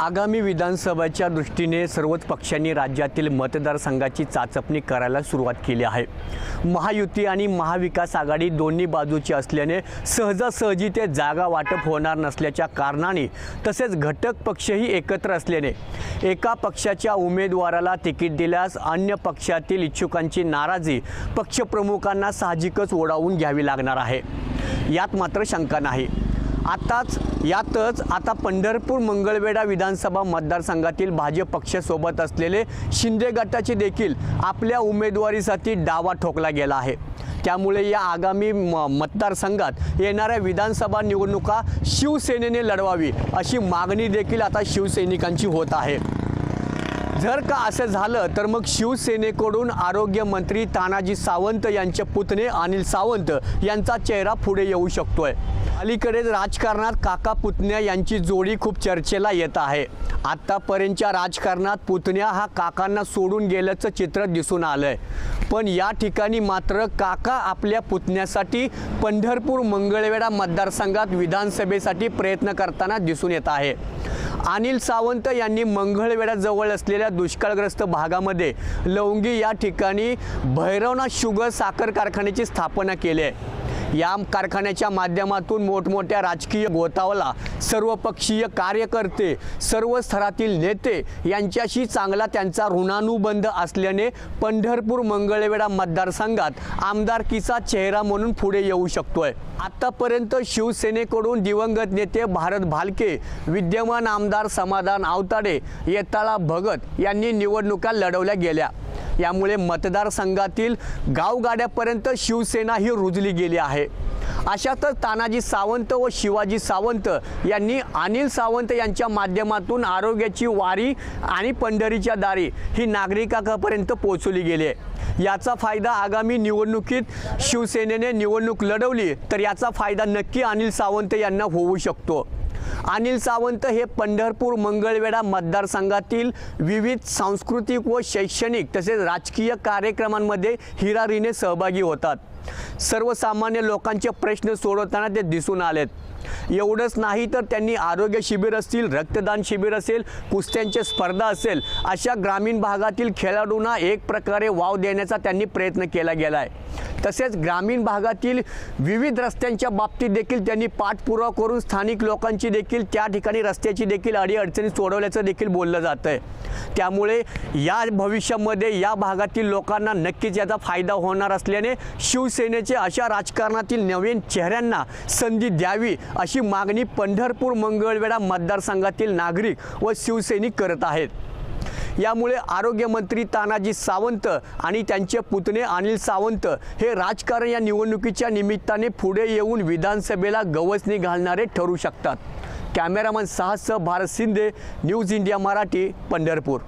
आगामी विधानसभेच्या दृष्टीने सर्वच पक्षांनी राज्यातील मतदारसंघाची चाचपणी करायला सुरुवात केली आहे. महायुती आणि महाविकास आघाडी दोन्ही बाजूची असल्याने सहजासहजी ते जागा वाटप होणार नसल्याच्या कारणाने तसेच घटक पक्षही एकत्र असल्याने एका पक्षाच्या उमेदवाराला तिकीट दिल्यास अन्य पक्षातील इच्छुकांची नाराजी पक्षप्रमुखांना साहजिकच ओढावून घ्यावी लागणार आहे. यात मात्र शंका नाही. आताच यातच आता पंढरपूर मंगळवेढा विधानसभा मतदारसंघातील भाजप पक्षासोबत असलेले शिंदे गटाचे देखील आपल्या उमेदवारीसाठी डावा ठोकला गेला आहे. त्यामुळे या आगामी म मतदारसंघात येणाऱ्या विधानसभा निवडणुका शिवसेनेने लढवावी अशी मागणी देखील आता शिवसैनिकांची होत आहे. जर का असं झालं तर मग शिवसेनेकडून आरोग्यमंत्री तानाजी सावंत यांचे पुतणे अनिल सावंत यांचा चेहरा पुढे येऊ शकतोय. अलीकडेच राजकारणात काका पुतण्या यांची जोडी खूप चर्चेला येत आहे. आत्तापर्यंतच्या राजकारणात पुतण्या हा काकांना सोडून गेल्याचं चित्र दिसून आलंय. पण या ठिकाणी मात्र काका आपल्या पुतण्यासाठी पंढरपूर मंगळवेढा मतदारसंघात विधानसभेसाठी प्रयत्न करताना दिसून येत आहे. अनिल सावंत यांनी मंगळवेढ्याजवळ असलेल्या दुष्काळग्रस्त भागामध्ये लवंगी या ठिकाणी भैरवनाथ शुगर साखर कारखान्याची स्थापना केली आहे. या कारखान्याच्या माध्यमातून मोठमोठ्या राजकीय गोतावला सर्वपक्षीय कार्यकर्ते सर्व स्तरातील नेते यांच्याशी चांगला त्यांचा ऋणानुबंध असल्याने पंढरपूर मंगळवेढा मतदारसंघात आमदारकीचा चेहरा म्हणून पुढे येऊ शकतोय. आतापर्यंत शिवसेनेकडून दिवंगत नेते भारत भालके विद्यमान आमदार समाधान आवताडे येताळा भगत यांनी निवडणुका लढवल्या गेल्या. यामुळे मतदारसंघातील गावगाड्यापर्यंत शिवसेना ही रुजली गेली आहे. अशातच तानाजी सावंत व शिवाजी सावंत यांनी अनिल सावंत यांच्या माध्यमातून आरोग्याची वारी आणि पंढरीच्या दारी ही नागरिकापर्यंत पोहोचवली गेली आहे. याचा फायदा आगामी निवडणुकीत शिवसेनेने निवडणूक लढवली तर याचा फायदा नक्की अनिल सावंत यांना होऊ शकतो. अनिल सावंत हे पंढरपूर मंगळवेढा मतदारसंघातील विविध सांस्कृतिक व शैक्षणिक तसेच राजकीय कार्यक्रमांमध्ये हिरारीने सहभागी होतात. सर्वसामान्य लोकांचे प्रश्न सोडवताना ते दिसून आलेत. एवढंच नाही तर त्यांनी आरोग्य शिबिर असतील रक्तदान शिबिर असेल कुस्त्यांचे स्पर्धा असेल अशा ग्रामीण भागातील खेळाडूंना एक प्रकारे वाव देण्याचा त्यांनी प्रयत्न केला गेला आहे तसेच ग्रामीण भागातील विविध रस्त्यांच्या बाबतीत देखील त्यांनी पाठपुरावा करून स्थानिक लोकांची देखील त्या ठिकाणी रस्त्याची देखील अडीअडचणी सोडवल्याचं देखील बोललं जातं आहे त्यामुळे या भविष्यामध्ये या भागातील लोकांना नक्कीच याचा फायदा होणार असल्याने शिवसेनेचे अशा राजकारणातील नवीन चेहऱ्यांना संधी द्यावी अशी मागणी पंढरपूर मंगळवेढा मतदारसंघातील नागरिक व शिवसैनिक करत आहेत. यामुळे आरोग्यमंत्री तानाजी सावंत आणि त्यांचे पुतणे अनिल सावंत हे राजकारण या निवडणुकीच्या निमित्ताने पुढे येऊन विधानसभेला गवसणी घालणारे ठरू शकतात. कॅमेरामन साहससह भारत शिंदे न्यूज इंडिया मराठी पंढरपूर.